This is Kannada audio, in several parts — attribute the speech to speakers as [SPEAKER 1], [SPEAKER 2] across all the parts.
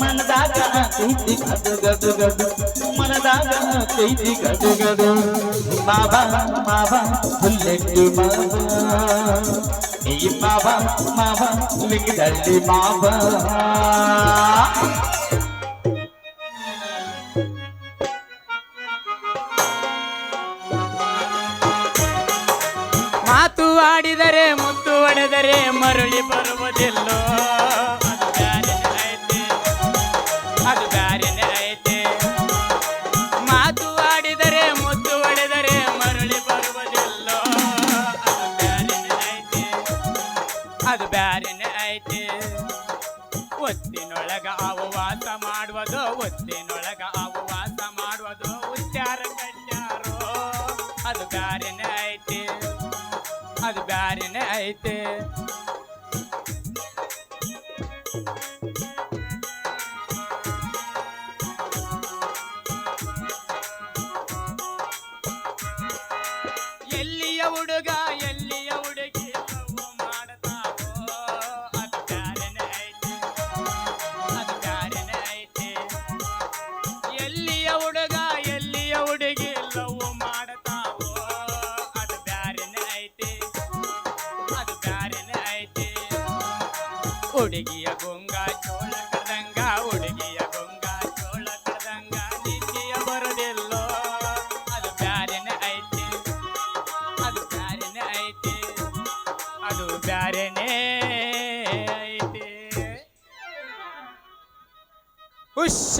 [SPEAKER 1] ಮನದಾಗ ಕೈದಿ ಗದು ಗದು ಗದು ಮನದಾಗ ಕೈದಿ ಗದು ಗದು ಮಾವ ಮಾವ ಬುಲ್ಲೆಟ್ಟು ಮಾವ ಈ ಮಾವ ಮಾವ ಲಿಂಗದಲ್ಲಿ ಮಾವ
[SPEAKER 2] ಮಾತು ಆಡಿದರೆ ಮುತ್ತು ಒಡೆದರೆ ಮರಳಿ ಬರುವುದಿಲ್ಲೋ?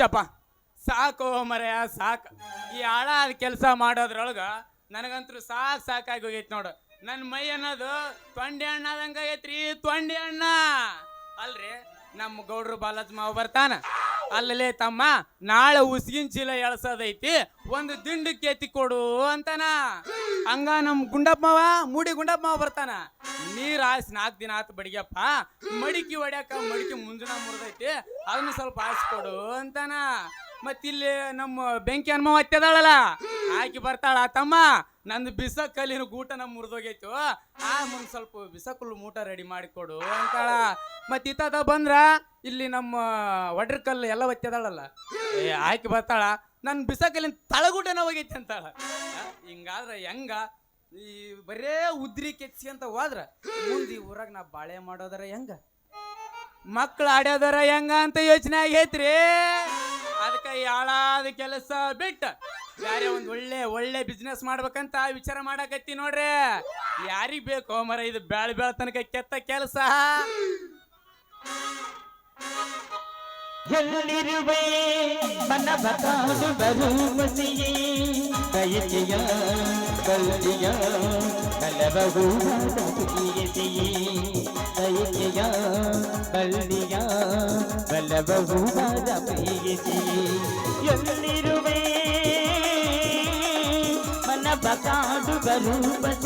[SPEAKER 2] ಹುಶ್ಯಪ್ಪ ಸಾಕು ಮರೆಯ ಸಾಕು. ಈ ಹಾಳಾದ ಕೆಲಸ ಮಾಡೋದ್ರೊಳಗೆ ನನಗಂತೂ ಸಾಕು ಸಾಕಾಗಿ ಹೋಗೈತೆ ನೋಡು. ನನ್ನ ಮೈ ಅನ್ನೋದು ತೊಂಡೆ ಅಣ್ಣ ಆದಂಗೆ ಐತ್ರಿ ತೊಂಡೆ ಅಣ್ಣ. ಅಲ್ರಿ, ನಮ್ಮ ಗೌಡ್ರು ಬಾಲಾಜ್ ಮಾವ ಬರ್ತಾನ. ಅಲ್ಲಲೇ ತಮ್ಮ, ನಾಳೆ ಉಸ್ಗಿನ ಚೀಲ ಎಳ್ಸೋದೈತಿ, ಒಂದು ದಿಂಡಕ್ಕೆ ಎತ್ತಿ ಕೊಡು ಅಂತಾನ. ಹಂಗ ನಮ್ಮ ಗುಂಡಪ್ಪ ಮೂಡಿ ಗುಂಡಪ್ಪ ಮಾವ ಬರ್ತಾನ. ನೀರ್ ನಾಲ್ಕು ದಿನ ಆತು ಬಡಿಗೆಪ್ಪ. ಮಡಿಕೆ ಹೊಡ್ಯಾಕ ಮಡಿಕೆ ಮುಂಜಾನ ಮುರಿದೈತಿ. ಅದನ್ನ ಸ್ವಲ್ಪ ಹಾಯಿಸ್ಕೊಡು ಅಂತಾನ. ಮತ್ತಿಲ್ಲಿ ನಮ್ಮ ಬೆಂಕಿ ಹನುಮ ಹತ್ತದಾಳಲ್ಲ ಆಕಿ ಬರ್ತಾಳ. ತಮ್ಮ, ನಂದು ಬಿಸಕಲ್ಲಿನ ಗೂಟ ನಮ್ಮ ಮುರಿದೋಗೈತು. ಆ ಮುಂದ್ ಸ್ವಲ್ಪ ಬಿಸಕಲ್ಲು ಮೂಟ ರೆಡಿ ಮಾಡಿಕೊಡು ಅಂತಾಳ. ಮತ್ತೆ ಇತ್ತದ ಬಂದ್ರ, ಇಲ್ಲಿ ನಮ್ಮ ಒಡ್ರ ಕಲ್ಲು ಎಲ್ಲ ಒತ್ತದಾಳಲ್ಲ ಏ ಆಕಿ ಬರ್ತಾಳ. ನನ್ನ ಬಿಸಕಲ್ಲಿನ ತಳಗೂಟನ ಹೋಗೈತಿ ಅಂತಾಳ. ಹಿಂಗಾದ್ರ ಹೆಂಗ? ಈ ಬರೇ ಉದ್ರಿ ಕೆಚ್ಚಿ ಅಂತ ಹೋದ್ರ, ಮುಂದೆ ಊರಾಗ ನಾ ಬಾಳೆ ಮಾಡೋದರ ಹೆಂಗ? ಮಕ್ಳು ಆಡ್ಯೋದರ ಹೆಂಗ ಅಂತ ಯೋಚನೆ ಆಗೈತ್ರಿ ಅದಕ್ಕೆ ಯಾಳಾದ ಕೆಲಸ ಬಿಟ್ಟು ಯಾರೇ ಒಂದು ಒಳ್ಳೆ ಒಳ್ಳೆ ಬಿಸ್ನೆಸ್ ಮಾಡ್ಬೇಕಂತ ವಿಚಾರ ಮಾಡಕತ್ತಿ ನೋಡ್ರಿ. ಯಾರಿಗ್ ಬೇಕು ಮರ, ಇದು ಬ್ಯಾಳ ಬ್ಯಾಳ ತನಕ ಕೆತ್ತ ಕೆಲಸ?
[SPEAKER 1] ಎಲ್ಲಿರುವೆ? ಮನ ಬತಾಡು ಬರುಮಸಿಯೇ ಬಯಕೆಯ ಬಲ್ಲಿಯ ಕಲಬಹುದಾದ ಪ್ರಿಯತೆಯೇ ಬಯಕೆಯ ಬಲ್ಲಿಯ ಬಲಬಹುದಾದ ಪ್ರಿಯತೆಯೇ ಎಲ್ಲಿರುವೆ? ಮನ ಬತಾಡು ಬರುಮಸಿಯೇ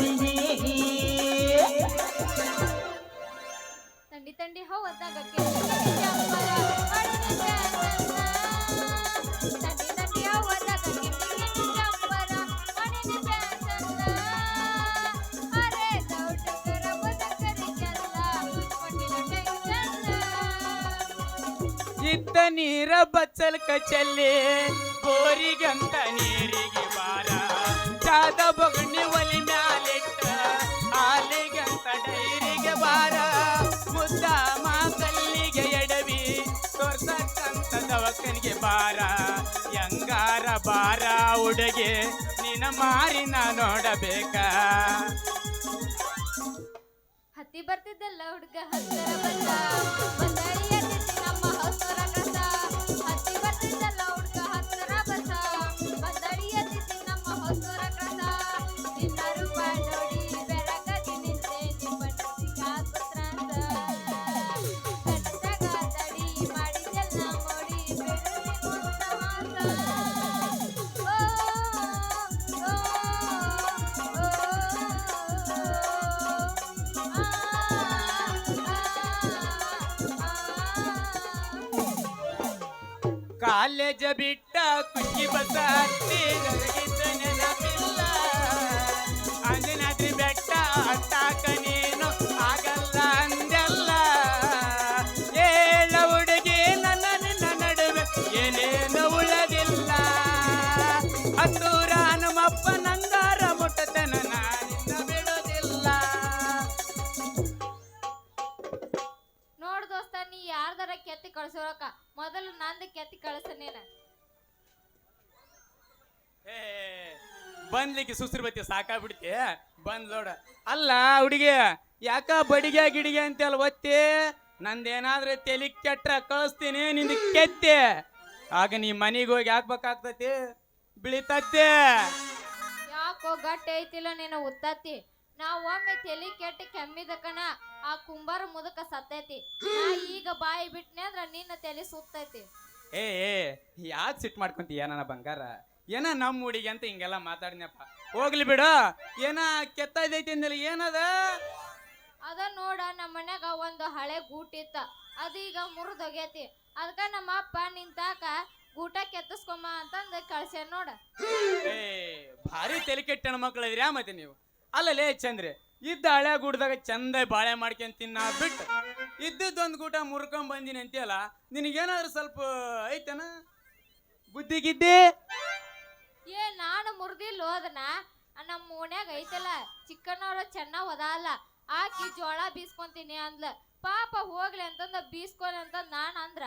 [SPEAKER 3] ಕೊಟ್ಟಿನ ಟೆನ್ಷನ್ನ.
[SPEAKER 2] ಇದ್ದ ನೀರ ಬಚ್ಚಲ್ಕ ಚೆಲ್ಲಿ ಬೋರಿಗಂತ ನೀರಿಗೆ ಬಾರ ಜಾದ ಬಗಣಿ ಒಲಿ ಮ್ಯಾಲಿಟ್ಟ ಆಲಿಗಂತ ಡೈರಿಗೆ ಬಾರ ಮುದ್ದ ಮಾಕಲ್ಲಿಗೆ ಎಡವಿ ತೋರ್ಸಕ್ಕಂತ ದವಕನಿಗೆ ಬಾರ ಯಂಗಾರ ಬಾರ ಹುಡುಗಿ ನಿನ್ನ ಮಾರಿನ ನೋಡಬೇಕ.
[SPEAKER 3] ಹತ್ತಿ ಬರ್ತಿದ್ದಲ್ಲ ಹುಡುಗ
[SPEAKER 2] ಸಾಕಾಗ್ಬಿಡ್ತಿ. ಬಂದ್ ನೋಡ ಅಲ್ಲ ಹುಡುಗಿ ಯಾಕ ಬಡಿಗೆ ಗಿಡಿಗೆ ಅಂತೆಲ್ಲ ಒತ್ತಿ? ನಂದೇನಾದ್ರೆ ತೆಲಿ ಕೆಟ್ರ ಕಳಿಸ್ತೀನಿ ನಿಂದ ಕೆತ್ತೆ. ಆಗ ನೀ ಮನೆಗೆ ಹೋಗಿ ಹಾಕ್ಬೇಕಾಗ್ತತಿ? ಬಿಳಿತತ್ತೆ.
[SPEAKER 3] ಯಾಕೋ ಗಟ್ಟಿ ಐತಿಲ್ಲ ನೀನು ಉತ್ತತ್ತಿ? ನಾ ಒಮ್ಮೆ ತೆಲಿ ಕೆಟ್ಟ ಕೆಮ್ಮಿದ ಕಣ ಆ ಕುಂಬಾರ ಮುದಕ ಸತ್ತೈತಿ. ನಾ ಈಗ ಬಾಯಿ ಬಿಟ್ನೆ ಅಂದ್ರ ನಿನ್ನ ತಲೆ ಸುತ್ತೈತಿ.
[SPEAKER 2] ಏ ಏ ಯಾಕೆ ಸಿಟ್ ಮಾಡ್ಕೊಂತೀಯ ನನ್ನ ಬಂಗಾರ? ಏನ ನಮ್ಮ ಹುಡುಗಿ ಅಂತ ಹಿಂಗೆಲ್ಲ ಮಾತಾಡಿನಪ್ಪ ಹೋಗ್ಲಿ ಬಿಡು. ಏನ ಕೆತ್ತೈದೈತಿ ಅಂದಿಲ್ಲ ಏನದ?
[SPEAKER 3] ಅದ ನೋಡ ನಮ್ಮ ಮನ್ಯಾಗ ಒಂದು ಹಳೆ ಗೂಟಿತ್ತ ಇತ್ತ. ಅದು ಈಗ ಮುರಿದೋಗೈತಿ. ಅದಕ್ಕ ನಮ್ಮ ಅಪ್ಪ ನಿಂತಾಕ ಗೂಟ ಕೆತ್ತಿಸ್ಕೊಮ್ಮ ಅಂತಂದು ಕಳ್ಸ್ಯಾನ ನೋಡ.
[SPEAKER 2] ಏ ಭಾರಿ ತಲೆ ಕೆಟ್ಟ ಹೆಣ್ಮಕ್ಳು ಮತ್ತೆ ನೀವು? ಅಲ್ಲಲೇ ಚಂದ್ರೆ ಇದ್ದ ಹಳೆ ಗೂಟದಾಗ ಚಂದ ಬಾಳೆ ಮಾಡ್ಕೊಂಡ್ ತಿನ್ನ ಬಿಟ್ಟು ಇದ್ದದ್ದೊಂದು ಗೂಟ ಮುರ್ಕೊಂಡ್ ಬಂದಿನಿ ಅಂತೀಯಲ್ಲ ನಿನಗೇನಾದ್ರೂ ಸ್ವಲ್ಪ ಐತನ? ಬುದ್ಧಿ ಗಿದ್ದಿ
[SPEAKER 3] ಏ, ನಾನು ಮುರಿದಿಲ್ಲ ಹೋದನ ನಮ್ಮ ಓಣ್ಯಾಗ ಐತಲ್ಲ ಚಿಕ್ಕನವ್ರ ಚೆನ್ನಾಗ್ ಹೋದಲ್ಲ ಆಕಿ ಜೋಳ ಬೀಸ್ಕೊಂತೀನಿ ಅಂದ್ಲ. ಪಾಪ ಹೋಗ್ಲಿ ಅಂತಂದ, ಬೀಸ್ಕೊಲಿ ಅಂತಂದ್ ನಾನ್ ಅಂದ್ರ,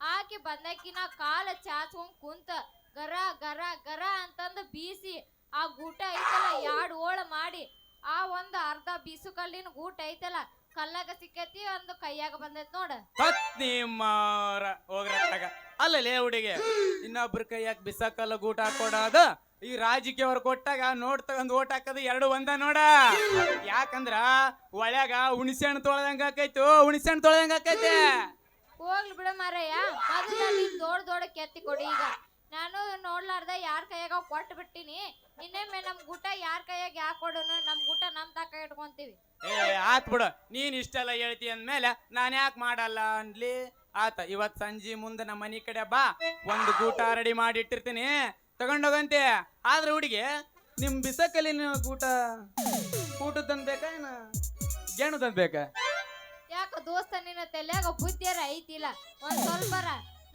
[SPEAKER 3] ಆಕಿ ಬಂದಕಿನ ಕಾಲ ಚಾಚ್ಕೊಂಡ್ ಕುಂತ, ಗರ ಗರ ಗರ ಅಂತಂದ ಬೀಸಿ, ಆ ಗೂಟ ಐತಲ್ಲ ಎರಡು ಓಳ ಮಾಡಿ, ಆ ಒಂದು ಅರ್ಧ ಬೀಸು ಕಲ್ಲಿನ ಗೂಟ ಐತಲ್ಲ, ಕಲ್ಲಾಗ ಸಿಕ್ಕೈತಿ, ಒಂದು ಕೈಯಾಗ ಬಂದೈತ್ ನೋಡ.
[SPEAKER 2] ಅಲ್ಲಲೇ ಹುಡುಗಿ. ಇನ್ನೊಬ್ರ ಕೈಯಾಗ ಬಿಸಾಕಲ್ಲ ಗೂಟ ಹಾಕೊಡೋದ ಈ ರಾಜಕೀಯ ಅವ್ರು ಕೊಟ್ಟಾಗ ನೋಡ್ ತಗೊಂಡ್ ಓಟ್ ಹಾಕೋದು ಎರಡು ಒಂದ ನೋಡ. ಯಾಕಂದ್ರ ಒಳ್ಯಾಗ ಹುಣಸೆ ಹಣ್ಣು ತೊಳೆದಂಗ ಆಕೈತು ಹುಣಸೆ ಹಣ್ಣು ತೊಳೆದಂಗ ಆಕೈತೆ.
[SPEAKER 3] ಹೋಗ್ಲಿ ಬಿಡ ಮಾರಯ್ಯ ಮೊದಲ ನೀನ್ ದೊಡ್ಡ ದೊಡ್ಡ ಕೆತ್ತಿ ಕೊಡಿ ಈಗ. ನಾನು ನೋಡ್ಲಾರ್ದ ಯಾರ ಕೈಯಾಗ ಕೊಟ್ಟು ಬಿಟ್ಟಿನಿ ಇನ್ನೊಮ್ಮೆ ನಮ್ ಗುಟ್ಟ ಯಾರ ಕೈಯಾಗ ಯಾಕೆ ಕೊಡೋನು ನಮ್ ಗುಟ ನಮ್ ತಕ ಇಟ್ಕೊಂತೀವಿ.
[SPEAKER 2] ಏ ಆತ್ ಬಿಡು. ನೀನ್ ಇಷ್ಟೆಲ್ಲ ಹೇಳ್ತಿ ಅಂದ್ಮೇಲೆ ನಾನು ಯಾಕೆ ಮಾಡಲ್ಲ ಅನ್ಲಿ? ಆತ, ಇವತ್ ಸಂಜೆ ಮುಂದೆ ನಮ್ಮ ಮನಿ ಕಡೆ ಬಾ, ಒಂದು ಗೂಟ ರೆಡಿ ಮಾಡಿ ಇಟ್ಟಿರ್ತೀನಿ. ತಗೊಂಡೋಗಂತೆ. ಆದ್ರೆ ಹುಡುಗಿ, ನಿಮ್ ಬಿಸಕಲ್ಲಿನ ಗೂಟ ಊಟ ತಂದ್ಬೇಕಾ ಏನ? ಗೇಣು ತಂದ್ಬೇಕಾ?
[SPEAKER 3] ಯಾಕ ದೋಸ್ತ, ನಿನ್ನ ತಲೆಯಾಗ ಬುದ್ಧಿಯರ ಐತಿಲ್ಲ ಒಂದ್ ಸ್ವಲ್ಪರ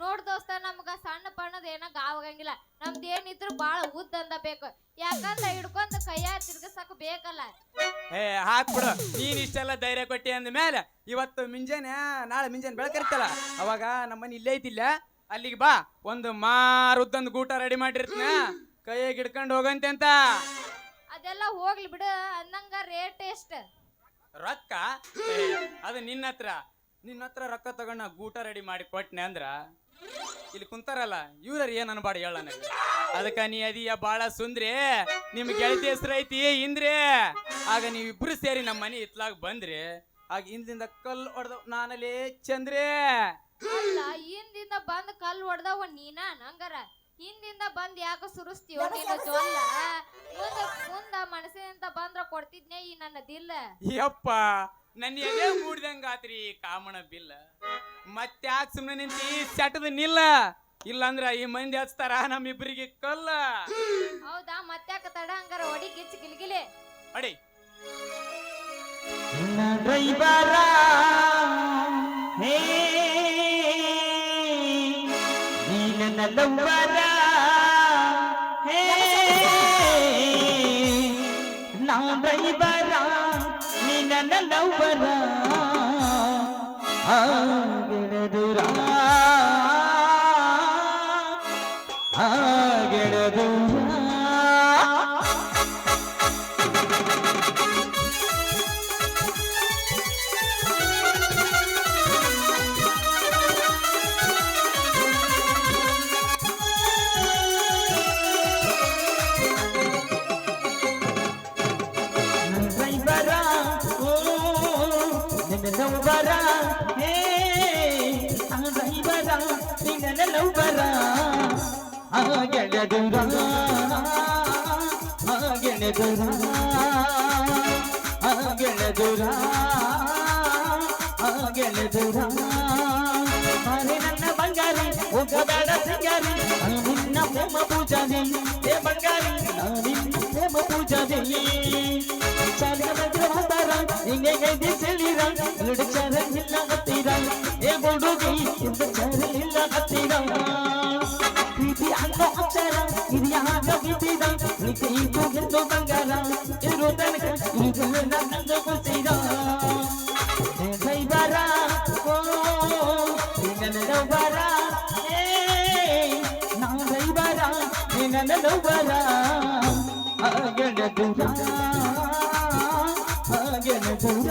[SPEAKER 3] ನೋಡ್ ದೋಸ್ತ ನಮ್ಗ ಸಣ್ಣ ಪಣ್ಣದ ಏನ ಗಾವಾಗಂಗಿಲ್ಲ. ನಮ್ದ ಏನಿದ್ರು ಬಾಳ ಉದ್ದ ಅಂದ ಬೇಕು ಯಾಕಂದ್ರ ಹಿಡ್ಕೊಂಡ್ ಕೈಯ ತಿರ್ಗಸಕ್ ಬೇಕಲ್ಲ.
[SPEAKER 2] ಏ ಹಾಕ್ ಬಿಡು. ನೀನ್ ಇಷ್ಟೆಲ್ಲ ಧೈರ್ಯ ಕೊಟ್ಟಿ ಅಂದ ಮೇಲೆ ಇವತ್ತು ಮಿಂಜಾನೆ ನಾಳೆ ಮಿಂಜಾನೆ ಬೆಳಕರಿತಲ್ಲ ಅವಾಗ ನಮ್ಮ ಮನೆ ಇಲ್ಲೇ ಐತಿಲ್ಲ ಅಲ್ಲಿಗೆ ಬಾ. ಒಂದು ಮಾರುದ್ದೊಂದು ಗೂಟ ರೆಡಿ ಮಾಡಿರ್ತೀನ. ಕೈಯಾಗ ಹಿಡ್ಕೊಂಡು ಹೋಗಂತೆ ಅಂತ.
[SPEAKER 3] ಅದೆಲ್ಲ ಹೋಗ್ಲಿ ಬಿಡು. ಅಂದಂಗ ರೇಟ್ ಎಷ್ಟ?
[SPEAKER 2] ರೊಕ್ಕ? ಏ, ಅದು ನಿನ್ನ ಹತ್ರ ನಿನ್ನ ಹತ್ರ ರೊಕ್ಕ ತಗೊಂಡ ಗೂಟ ರೆಡಿ ಮಾಡಿ ಕೊಟ್ನೆ ಅಂದ್ರ? ಇಲ್ಲಿ ಕುಂತಾರಲ್ಲ ಇವ್ರ ಏನ್ ಅನ್ಬಾಡಿ ಹೇಳ ನನಗೆ. ಅದಕ್ಕ ನೀ ಅದೀಯ ಬಾಳ ಸುಂದ್ರಿ ನಿಮ್ ಗೆಳತಿ ಹೆಸರು ಐತಿ ಇಂದ್ರಿ. ಆಗ ನೀವಿಬ್ರು ಸೇರಿ ನಮ್ಮ ಮನೆ ಇತ್ಲಾಗ ಬಂದ್ರಿ. ಆಗ ಹಿಂದಿಂದ ಕಲ್ಲು ಹೊಡೆದ ನಾನಲ್ಲಿ ಚಂದ್ರಿ.
[SPEAKER 3] ಅಲ್ಲ ಹಿಂದಿಂದ ಬಂದ್ ಕಲ್ ಹೊಡ್ದವ ನೀನ ನಂಗರ? ಹಿಂದಿಂದ ಬಂದ್ ಯಾಕ ಸುರಿಸ್ತೀವ ನೀನು ಜೋಲ್ಲ ಮುಂದ ಮುಂದ ಮನಸ್ಸಿನಿಂದ ಬಂದ್ರ ಕೊಡ್ತಿದ್ನೇ ಈ ನನ್ನ ದಿಲ್ಲ
[SPEAKER 2] ಯಪ್ಪ ನನ್ನ ಎದೆ ಮೂಡ್ದಂಗ ಆತ್ರಿ ಕಾಮಣ ಬಿಲ್ಲ. ಮತ್ತ್ಯಾಕ್ ಸುಮ್ಮನೆ ನಿಂತಿ ಸೆಟದ ನಿಲ್ಲ? ಇಲ್ಲಂದ್ರ ಈ ಮಂದಿ ಹಚ್ತಾರ ನಮ್ಮಿಬ್ಬರಿಗೆ ಕಲ್ಲ.
[SPEAKER 3] ಹೌದಾ? ಮತ್ತ್ಯಾಕ ತಡ ಹಂಗಾರ? ಒಡಿ ಗಿಚ್ಚ ಗಿಲ್ಗಿಲೆ
[SPEAKER 2] ಅಡಿ.
[SPEAKER 1] ಡ್ರೈವರ ಹೇ ನೀ ನನ್ನ ಲವ್ವರ ನೀ ನನ್ನ ಲವ್ವರ ಲವ್ವರ ಹೇ ಆ ಡ್ರೈವರ ನಿನ್ನ ಲವ್ವರ ಆ ಗೆಳೆದುರ ಆ ಗೆಳೆದುರ ಆ ಗೆಳೆದುರ ಆ ಗೆಳೆದುರ ಆ ಬಾರೆ ನನ್ನ ಬಂಗಾರಿ ಹೋಗಬೇಡ ಸಿಂಗಾರಿ ನಾನು ನಿನ್ನ ಪ್ರೇಮ ಪೂಜಾರಿ. ಏ ಬಂಗಾರಿ ನಾನು ನಿನ್ನ ಪ್ರೇಮ ಪೂಜಾರಿ. ಚಾಲಿನ ಮಧ್ಯದ ಮಾತಾರ ಹಿಂಗೆ ಕೈದಿ ಸೆಳೀರ ಎರಡು ಚಾರ ಇಲ್ಲ ಹತ್ತಿರ. ಏ ಹುಡುಗಿ ಎರಡು ಚಾರ ಇಲ್ಲ ಹತ್ತಿರ. ಪ್ರೀತಿ ಅಂತ ಅಕ್ಷರ ಹಿರಿಯಾಗ ಬಿದ್ದಿದ ಪ್ರೀತಿ ಇದು ಬಂಗಾರ. ತನಕ ನನ್ನ పూజ పూజ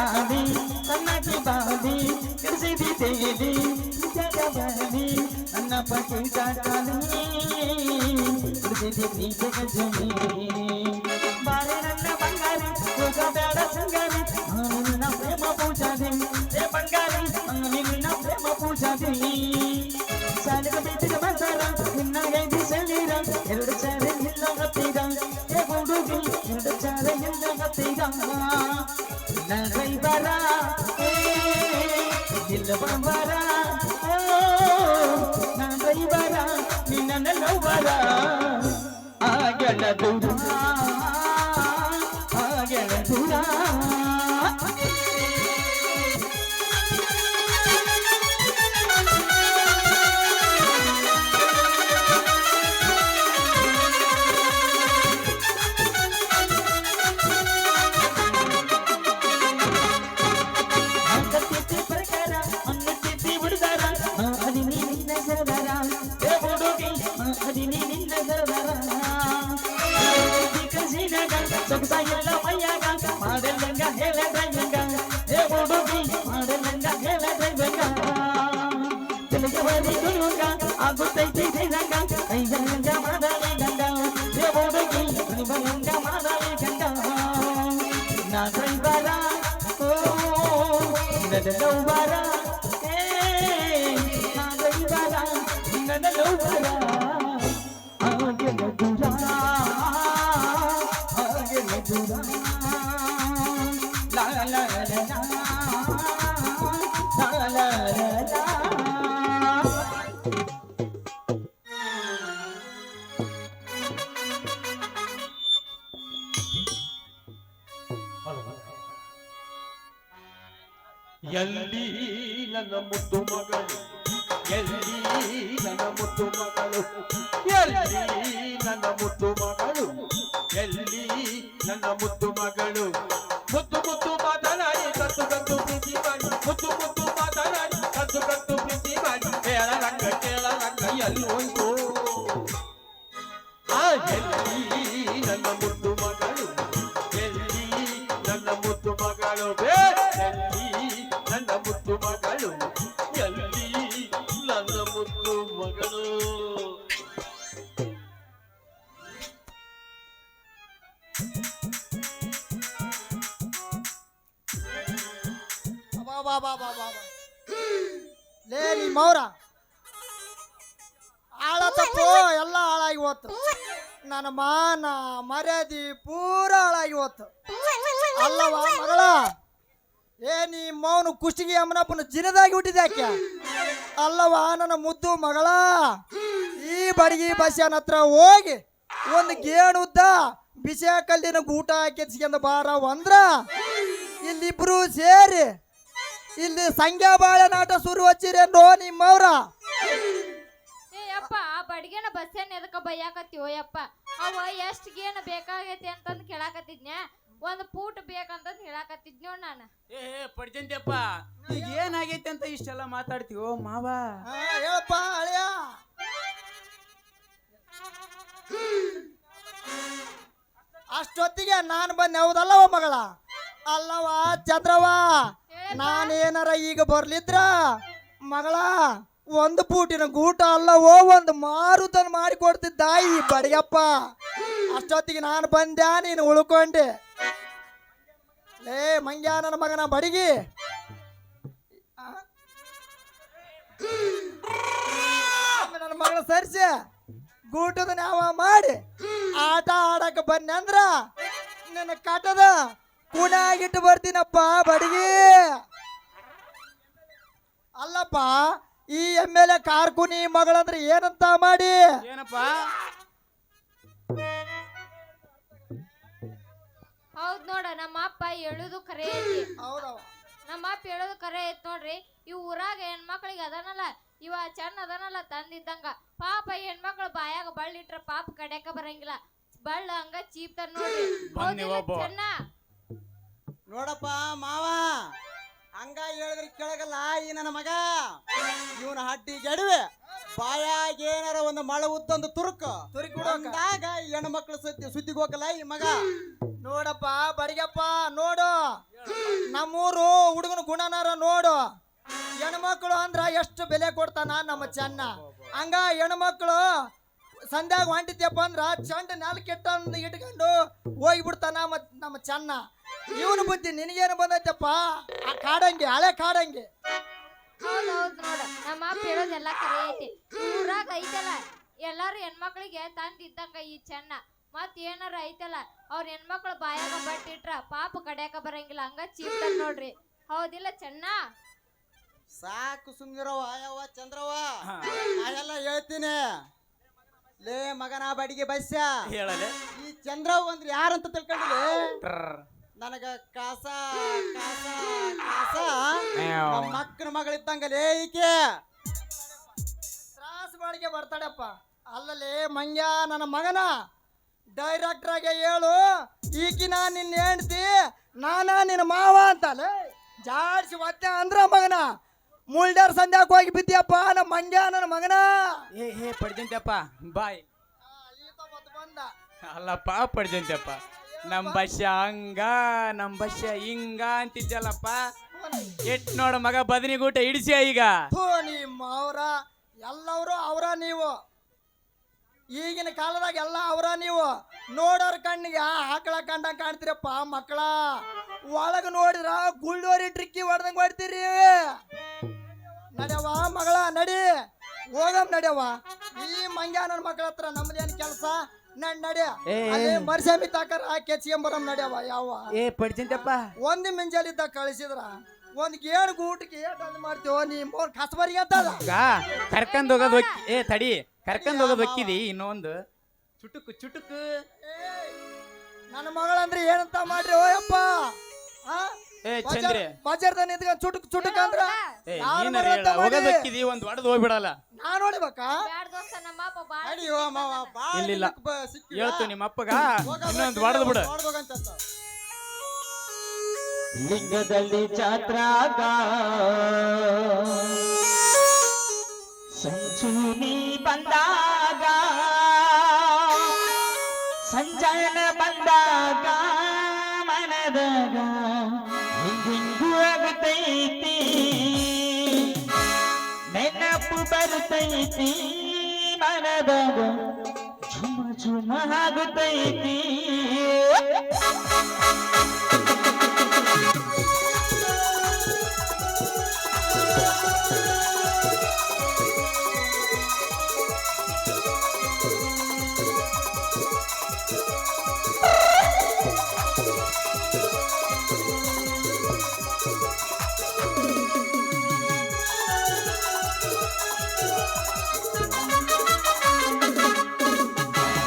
[SPEAKER 1] bani, anna tu bani, kisi bhi devi, kya bani, anna pati ka kani, kisi bhi kisi anna bangari, yoga pyara sangari, anna prema puja di, de anna prema puja di. Sare ka bhi tera sara, inna gay di sali ra, erud chare hilla ಬಂಬರ ಇಲ್ಲ ಬಂಬರ ನನ್ನ ದೈವರ ನಿನ್ನ ಆ ಗೆಳದು ಆ ಆಗುತ್ತೈತಿ ಶ್ರೀರಂಗ ಐದಂಗ ಮಾದರಿ ಗಂಡ ದೇವೋದಗಿ ಶ್ರೀಭಂಗ ಮಾದರಿ ಗಂಡ ನಾ ಕೈಬಾರ ಓ ನಡೆದವು ಬಾರ ಏ ನಾ ಕೈಬಾರ
[SPEAKER 4] ನಡೆದವು ಬಾರ ಮುದ್ದು ಮಗಳು. ಎಲ್ಲಿ ನನ್ನ ಮುದ್ದು ಮಗಳು?
[SPEAKER 5] ಹೋತು ನನ್ನ ಮಾನ ಮರ್ಯಾದಿ ಪೂರ ಹಾಳಾಗಿ ಹೋತು ಅಲ್ಲವ ಮಗಳ, ಏ ನೀ ಮೌನ ಕುಷ್ಟಿಗೆ ಅಮ್ಮನಪ್ಪನ ಜಿನದಾಗಿ ಹುಟ್ಟಿದ್ಯಾಕೆ ಅಲ್ಲವ ನನ್ನ ಮುದ್ದು ಮಗಳ, ಈ ಬಡಗಿ ಬಸ್ಯಾನ ಹತ್ರ ಹೋಗಿ ಒಂದು ಗೇಣುದ್ದ ಬಿಸಿ ಕಲ್ಲಿನ ಗೂಟ ಕೆಚ್ಕೊಂಡ ಬಾರ ಅಂದ್ರ, ಇಲ್ಲಿಬ್ರು ಸೇರಿ ಇಲ್ಲಿ ಸಂಖ್ಯಾ ಬಾಳೆ ನಾಟ ಶುರು ಹಚ್ಚಿರೇನೋ ನಿಮ್ಮವ್ರ?
[SPEAKER 3] ಬಡ್ಗೆನ ಬಸ್ಸೇನ್ ಎದಕ್ಕ ಬೈಯಾಕತ್ತೀವೋ ಯಪ್ಪ? ಅವ ಎಷ್ಟ್ ಗೇನ್ ಬೇಕಾಗೈತಿ ಅಂತಂದ್ ಕೇಳಾಕತ್ತಿದ್ನ್ಯಾ? ಒಂದ್ ಪೂಟ್ ಬೇಕಂತಂದ್ ಹೇಳಾಕತ್ತಿದ್ನೋ ನಾನು.
[SPEAKER 2] ಏ ಪಡ್ಜಂತಿಯಪ್ಪ ಈಗ ಏನಾಗೈತೆ ಅಂತ ಇಷ್ಟೆಲ್ಲ ಮಾತಾಡ್ತೀವೋ ಮಾವ?
[SPEAKER 5] ಹಾ, ಹೇಳಪ್ಪ ಅಳಿಯ ಅಷ್ಟೊತ್ತಿಗೆ ನಾನು ಬಂದೆ ಹೌದಲ್ಲವ ಮಗಳ? ಅಲ್ಲವ ಚಂದ್ರವ ನಾನೇನಾರ ಈಗ ಬರ್ಲಿದ್ರ? ಮಗಳ ಒಂದು ಪೂಟಿನ ಗೂಟ ಅಲ್ಲವೋ ಒಂದು ಮಾರುತನ ಮಾಡಿ ಕೊಡ್ತಿದ್ದ ಈ ಬಡಿಯಪ್ಪ. ಅಷ್ಟೊತ್ತಿಗೆ ನಾನು ಬಂದ್ಯಾ ನೀನು ಉಳ್ಕೊಂಡೆ. ಲೇ, ಮಂಗ್ಯಾ, ನನ್ನ ಮಗನ ಬಡಿಗಿ? ನನ್ನ ಮಗಳ ಸರಿಸಿ. ಗೂಟದ ನಾವ ಮಾಡಿ ಆಟ ಆಡಕ್ಕೆ ಬನ್ನಿ ಅಂದ್ರ ನನ್ನ ಕಟದ ಕುಣಾಗಿಟ್ಟು ಬರ್ತೀನಪ್ಪ ಬಡಗಿ. ಅಲ್ಲಪ್ಪ ಈ ಎಂ ಎಲ್ ಎ ಕಾರ್ಕುನಿ ಮಗಳಂದ್ರೆ ಏನಂತ ಮಾಡಿ?
[SPEAKER 2] ಏನಪ್ಪ?
[SPEAKER 3] ಹೌದ್ ನೋಡ ನಮ್ಮ ಅಪ್ಪ ಹೇಳುದು ಖರೆ ಐತಿ.
[SPEAKER 5] ಹೌದವ.
[SPEAKER 3] ನಮ್ಮ ಅಪ್ಪ ಹೇಳುದು ಖರೆ ಐತ್ ನೋಡ್ರಿ ಈ ಊರಾಗ ಹೆಣ್ಮಕ್ಳಿಗೆ ಅದನಲ್ಲ ಇವ ಚೆನ್ನ ಅದನಲ್ಲ ತಂದಿದ್ದಂಗ. ಪಾಪ ಹೆಣ್ಮಕ್ಳು ಬಾಯಾಗ ಬಳ್ಳಿಟ್ರ ಪಾಪ ಕಡ್ಯಾಕ ಬರಂಗಿಲ್ಲ. ಬಳ್ಳ ಹಂಗ ಚೀಪ್ತಾರ ನೋಡ್ರಿ.
[SPEAKER 2] ಬನ್ನಿ
[SPEAKER 3] ಹೌದಿಲ್ಲ
[SPEAKER 2] ಒಬ್ಬ.
[SPEAKER 3] ಚೆನ್ನ.
[SPEAKER 6] ನೋಡಪ್ಪ ಮಾವ. ಹಂಗ ಹೇಳಿದ್ರೆ ಕೇಳಗಲ್ಲ. ಈ ನನ್ನ ಮಗ ಇವನ ಹಡ್ಡಿ ಗೆಡವೆ ಬಾಯಾಗ ಏನಾರ ಒಂದು ಮಳ ಉತ್ತೊಂದು ತುರುಕು.
[SPEAKER 5] ತುರುಕ್ ಬಿಡೋಕ.
[SPEAKER 6] ಅಂದಾಗ ಹೆಣ್ಮಕ್ಳು ಸುದ್ದಿ ಸುದ್ದಿಗೆ ಹೋಗಲ್ಲ ಈ ಮಗ.
[SPEAKER 5] ನೋಡಪ್ಪ ಬಡಿಗಪ್ಪ ನೋಡು. ನಮ್ಮೂರು ಹುಡುಗನ ಗುಣನಾರ ನೋಡು. ಹೆಣ್ಮಕ್ಳು ಅಂದ್ರ ಎಷ್ಟು ಬೆಲೆ ಕೊಡ್ತಾನ ನಮ್ಮ ಚೆನ್ನ. ಹಂಗ ಹೆಣ್ಮಕ್ಳು ಸಂಧ್ಯಾಗ ಹೊಂಟಿದ್ಯಪ್ಪ ಅಂದ್ರ ಚಂಡ ನೆಲ ಕೆಟ್ಟ ಇಟ್ಕೊಂಡು ಹೋಗ್ಬಿಡ್ತಾನ ಮತ್ ನಮ್ಮ ಚೆನ್ನ. ಇವನು ಬುದ್ಧಿ ನಿನಗೇನು ಬಂದೈತಪ್ಪ? ಆ ಕಾಡಂಗೆ ಹಳೆ ಕಾಡಂಗೆ.
[SPEAKER 3] ಹೌದ್ ಹೌದ್ ನೋಡ. ನಮ್ಮ ಅಪ್ಪ ಹೇಳೋದೆಲ್ಲ ಐತಿ ಊರಾಗ ಐತಲ್ಲ ಎಲ್ಲಾರು ಹೆಣ್ಮಕ್ಳಿಗೆ ತಂದಿದ್ದಂಗ ಈ ಚೆನ್ನ. ಮತ್ ಏನಾರ ಐತಲ್ಲ ಅವ್ರ ಹೆಣ್ಮಕ್ಳು ಬಾಯಾಗ ಬಟ್ಟಿಟ್ರ ಪಾಪ ಕಡ್ಯಾಕ ಬರಂಗಿಲ್ಲ ಹಂಗ ಚೀಪ್ ನೋಡ್ರಿ. ಹೌದಿಲ್ಲ ಚೆನ್ನ?
[SPEAKER 6] ಸಾಕು ಸುಮ್ನಿರವ ಯಾವ ಚಂದ್ರವ ಅದೆಲ್ಲ ಎಲ್ಲ ಹೇಳ್ತೀನಿ. ಲೇ ಮಗನ ಬಡಿಗೆ ಬಸ್ಯ.
[SPEAKER 2] ಹೇಳಲೆ.
[SPEAKER 6] ಈ ಚಂದ್ರವ್ ಅಂದ್ರೆ ಯಾರಂತ ತಿಳ್ಕೊಂಡಿಲ್ಲ. ನನಗ ಕಾಸ ಕಾಸ ಕಾಸ.
[SPEAKER 2] ಮಕ್ಕನ
[SPEAKER 6] ನಮ್ಮ ಅಕ್ಕನ ಮಗಳಿದ್ದಂಗಲೇ ಈಕೆ.
[SPEAKER 5] ತ್ರಾಸ ಬಾಡಿಗೆ ಬರ್ತಾಡಪ್ಪ ಅಲ್ಲಲ್ಲಿ ಮಂಗ್ಯ ನನ್ನ ಮಗನ. ಡೈರೆಕ್ಟರ್ ಆಗಿ ಹೇಳು ನಾ ನಿನ್ನ ಹೆಂಡ್ತಿ ನಾನ ನಿನ್ನ ಮಾವ ಅಂತಲ್ಲ ಜಾಡ್ಸಿ ಒತ್ತೆ ಅಂದ್ರ ಮಗನ. ಮುಳ್ಳ್ಯಾರ ಸಂಧ್ಯಾಕ್ ಹೋಗಿ ಬಿದ್ದಿಯಪ್ಪ ನಮ್ಮ ಮಂಗ್ಯ ನನ್ನ ಮಗನ.
[SPEAKER 2] ಏ ಹೇ ಪಡ್ಜಂತಪ್ಪ ಬಾಯ್.
[SPEAKER 5] ಬಂದ.
[SPEAKER 2] ಅಲ್ಲಪ್ಪ ಪಡ್ಜಂತಪ್ಪ ನಮ್ ಬಸ್ಯ ಹಂಗ, ನಮ್ ಬಸ್ಯ ಹಿಂಗ ಅಂತಿದ್ದಲ್ಲಪ್ಪ ಎಟ್ ನೋಡ ಮಗ ಬದನಿಗೂಟ ಇಡಿಸಿ ಈಗ.
[SPEAKER 5] ಥೂ, ನಿಮ್ಮ ಅವರ, ಎಲ್ಲವರು ಅವರ ನೀವು. ಈಗಿನ ಕಾಲದಾಗ ಎಲ್ಲ ಅವರ ನೀವು. ನೋಡೋರ್ ಕಣ್ಣಿಗೆ ಆಕಳ ಕಂಡ ಕಾಣ್ತೀರಪ್ಪ ಮಕ್ಕಳ. ಒಳಗ ನೋಡಿದ್ರ ಗುಳ್ಳೋರಿ ಟ್ರಿಕ್ಕಿ ಹೊಡ್ದಂಗ್ ಹೊಡ್ತೀರಿ. ನಡ್ಯವ ಮಗಳ, ನಡಿ. ಹೋಗಮ್ ನಡ್ಯವ ಈ ಮಂಗ್ಯ ನನ್ನ ಮಕ್ಕಳ ಹತ್ರ ನಮ್ದೇನ್ ಕೆಲಸ? ನಡ್ ನಡ್ಯ?
[SPEAKER 2] ಏ.
[SPEAKER 5] ಅಲ್ಲಿ ಮರ್ಸ್ಯಾಮಿ ತಾಕರ ಕೆಚ್ಕೊಂಬರಮ್ ನಡ್ಯವ ಯಾವ?
[SPEAKER 2] ಏ ಪಡ್ಜಂತಪ್ಪ
[SPEAKER 5] ಒಂದ್ ಮಿಂಜಲಿದ್ದ ಕಳಿಸಿದ್ರ ಒಂದ್ ಏಳು ಗೂಟಿಗೆ ಏಟ್ ಅಂದ್ ಮಾಡ್ತೀವೋ ನೀ ಮೋನ್ ಕಸ್ಬರಿ ಅಂತದ?
[SPEAKER 2] ಈಗ ಕರ್ಕೊಂಡ್ ಹೋಗೋದ್ ಏ ತಡಿ ಕರ್ಕೊಂಡ್ ಹೋಗೋದ್ ಹೊಕ್ಕಿದಿ ಇನ್ನೊಂದು. ಚುಟುಕು ಚುಟುಕು.
[SPEAKER 5] ನನ್ನ ಮಗಳಂದ್ರೆ ಏನಂತ ಮಾಡ್ರಿ ಓಯಪ್ಪ?
[SPEAKER 2] ಏ ಚಂದ್ರಿ
[SPEAKER 5] ಬಜಾರ್ದ ನಿಂತ್ಕೊಂಡ್ ಚುಟುಕ್ ಚುಟುಕ್ ಅಂದ್ರ
[SPEAKER 2] ಏ
[SPEAKER 5] ಯಾರ್
[SPEAKER 2] ನೀನಾರ ಹೇಳ
[SPEAKER 5] ಮಾಡಿ?
[SPEAKER 2] ಒಂದ್ ಹೊಡೆದ್ ಹೋಗ್ಬಿಡಲ್ಲ
[SPEAKER 5] ನಾ ನೋಡ್ಬೇಕಾ
[SPEAKER 3] ಬ್ಯಾಡ್ ದೋಸ್ತ ನಮ್ಮ ಅಪ್ಪ ಬಾಳ
[SPEAKER 6] ನಡಿಯೋ ಮಾವ ಬಾಳ
[SPEAKER 2] ಇಲ್ಲಿಲ್ಲ.
[SPEAKER 6] ದಿನಕ್ ಬ- ಸಿಕ್ಕಿಲ್ಲ.
[SPEAKER 2] ಹೇಳ್ತು ನಿಮ್ಮ ಅಪ್ಪಗ ಇನ್ನೊಂದ್ ಬಿಡು.
[SPEAKER 1] ಲಿಂಗದಲ್ಲಿ ಸಂಚೂನಿ ಬಂದಾಗ ಸಂಜಯನ ಬಂದಾಗ ಮನದಾಗ ಆಗತೈತಿ ನೆನಪು ಬರ್ತೈತಿ ಮನದಾಗ ಝುಮ ಝುಮ ಆಗತೈತಿ.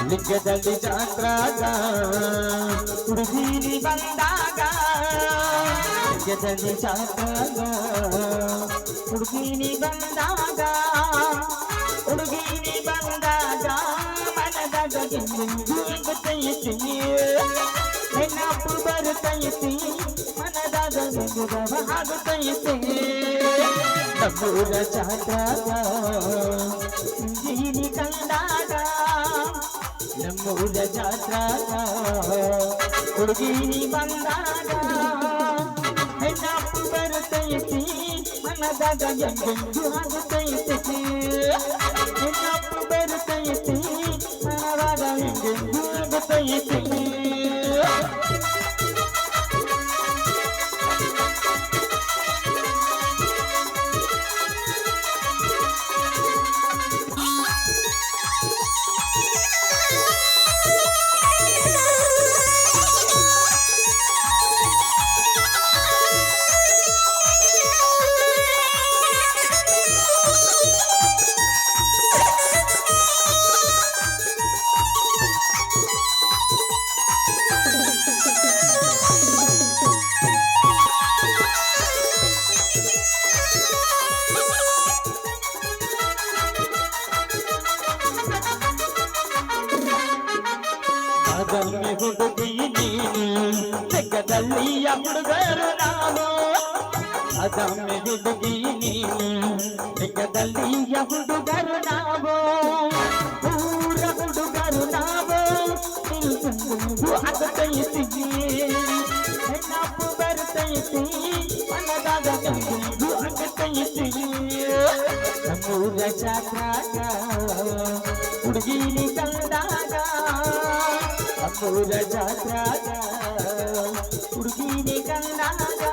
[SPEAKER 1] ಲಿಂಗದಲ್ಲಿ ಜಾತ್ರಾಗ ಹುಡುಗಿರಿ ಬಂದಾಗ ಲಿಂಗದಲ್ಲಿ ಜಾತ್ರಾಗ ಹುಡುಗಿರಿ ಬಂದಾಗ ಹುಡುಗಿರಿ ಬಂದಾಗ ಮನದಾಗ ಗೊತ್ತೈತಿ ನೆನಪು ಬರುತ್ತೈತಿ ಮನದಾಗ ನೆನಪು ಆಗುತ್ತೈತಿ ನಮ್ಮೂರ ಜಾತ್ರಾಗ ಹುಡುಗಿರಿ ಕಂಡಾಗ ನಮ್ಮೂರ ಜಾತ್ರಾಗ ಹುಡುಗಿ ಬಂದಾಗ ಹೆಣ್ಣಪ್ಪು ಬರುತ್ತೈತಿ ಮನದಾಗ ಎಂದೆಂದು ಆಗುತ್ತೈತಿ ಹೆಣ್ಣಪ್ಪು ಬರುತ್ತೈತಿ ಮನದಾಗ ಎಂದೆಂದು ಆಗುತ್ತೈತಿ ಅದಮ್ಮಿ ಹುಡುಗಿ ನೀನು ತೆಕ್ಕದಲ್ಲಿಯ ಹುಡುಗರು ನಾನು ಅದಮ್ಮಿ ಹುಡುಗಿ ನೀನು ತೆಕ್ಕದಲ್ಲಿಯ ಹುಡುಗರು ನಾವು ಊರ ಹುಡುಗರು ನಾವು ನಿಲ್ಕೊಂಡು ಆಗತೈತಿ ನೆನಪು ಬರ್ತೈತಿ ಮನದಾಗ ಹುಡುಗಿನಿ ಕಂದಾಗ ನಮ್ಮೂರ ಜಾತ್ರಾಗ ಹುಡುಗಿನಿ ಕಂದಾಗ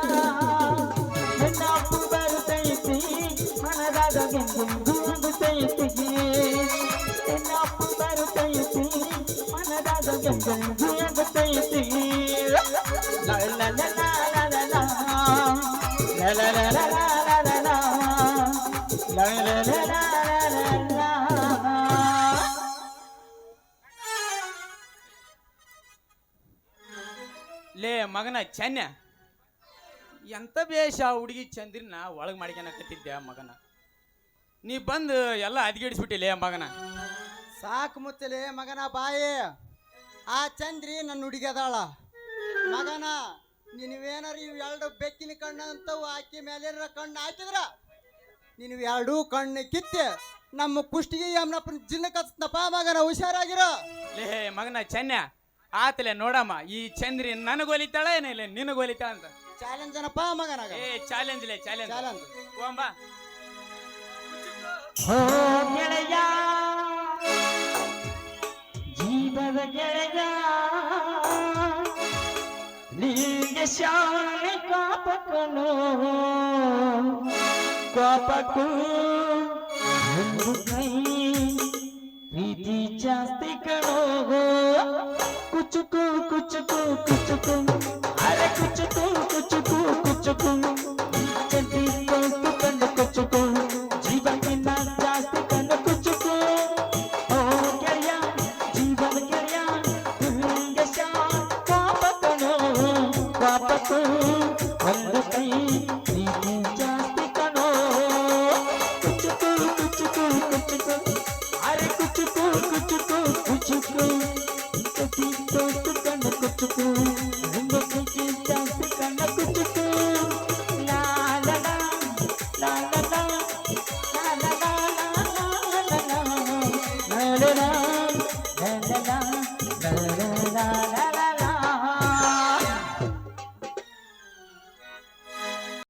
[SPEAKER 1] ನೆನಪು ಬರ್ತೈತಿ ಮನದಾಗ ಗಂಗು ಆಗತೈತಿ ನೆನಪು ಬರ್ತೈತಿ ಮನದಾಗ ಗಂಗು ಆಗತೈತಿ ಲ ಲ ಲ ಲ ಲ ಲ ಲ ಲ ಲ ಲ
[SPEAKER 2] ಮಗನ ಚೆನ್ನ. ಎಂತ ಬೇಷ ಆ ಹುಡುಗಿ ಚಂದ್ರಿನ ಒಳಗೆ ಮಾಡ್ಕೊಳಕತ್ತಿದ್ದೆ ಮಗನ? ನೀ ಬಂದು ಎಲ್ಲ ಅದ್ಗಿಡಿಸ್ಬಿಟ್ಟಿಲ್ಲ ಮಗನ?
[SPEAKER 6] ಸಾಕು ಮುತ್ತಲೆ ಮಗನ ಬಾಯಿ. ಆ ಚಂದ್ರಿ ನನ್ನ ಹುಡುಗಿದಾಳ ಮಗನ ನೀವೇನಾರ ಇವ್ ಎರಡು ಬೆಕ್ಕಿನ ಕಣ್ಣಂತವು ಹಾಕಿ ಮೇಲೆ ಕಣ್ಣು ಹಾಕಿದ್ರ ನೀನು ಎರಡೂ ಕಣ್ಣು ಕಿತ್ತೆ ನಮ್ಮ ಕುಷ್ಟಿಗೆ ಯಮ್ನಪ್ಪನ ಜಿನ್ನ ಕತ್ತಪ್ಪ ಮಗನ ಹುಷಾರಾಗಿರೋ.
[SPEAKER 2] ಲೇ ಮಗನ ಚೆನ್ನ. ಆತಲೆ ನೋಡಮ್ಮ ಈ ಚಂದ್ರಿ ನನಗೊಲಿತಾಳ ಏನಿಲ್ಲ ನಿನಗೆ ಒಲಿತಾಳ ಅಂತ?
[SPEAKER 6] ಚಾಲೆಂಜ್ ಏನಪ್ಪ ಮಗನಾಗ?
[SPEAKER 2] ಏ ಚಾಲೆಂಜ್ ಲೇ ಚಾಲೆಂಜ್
[SPEAKER 6] ಚಾಲೆಂಜ್
[SPEAKER 2] ಹೋಗಂಬಾ.
[SPEAKER 1] ಹೋ ಗೆಳೆಯ ಜೀವದ ಗೆಳೆಯ ನೀಗೆ ಶಾಲೆ ಕಾಪಕನು? ಕಾಪಕು ಒಂದು ಕೈ ಪ್ರೀತಿ ಜಾಸ್ತಿ ಕಣೋ? कुछ कुछ कुछ कुछ अरे कुछ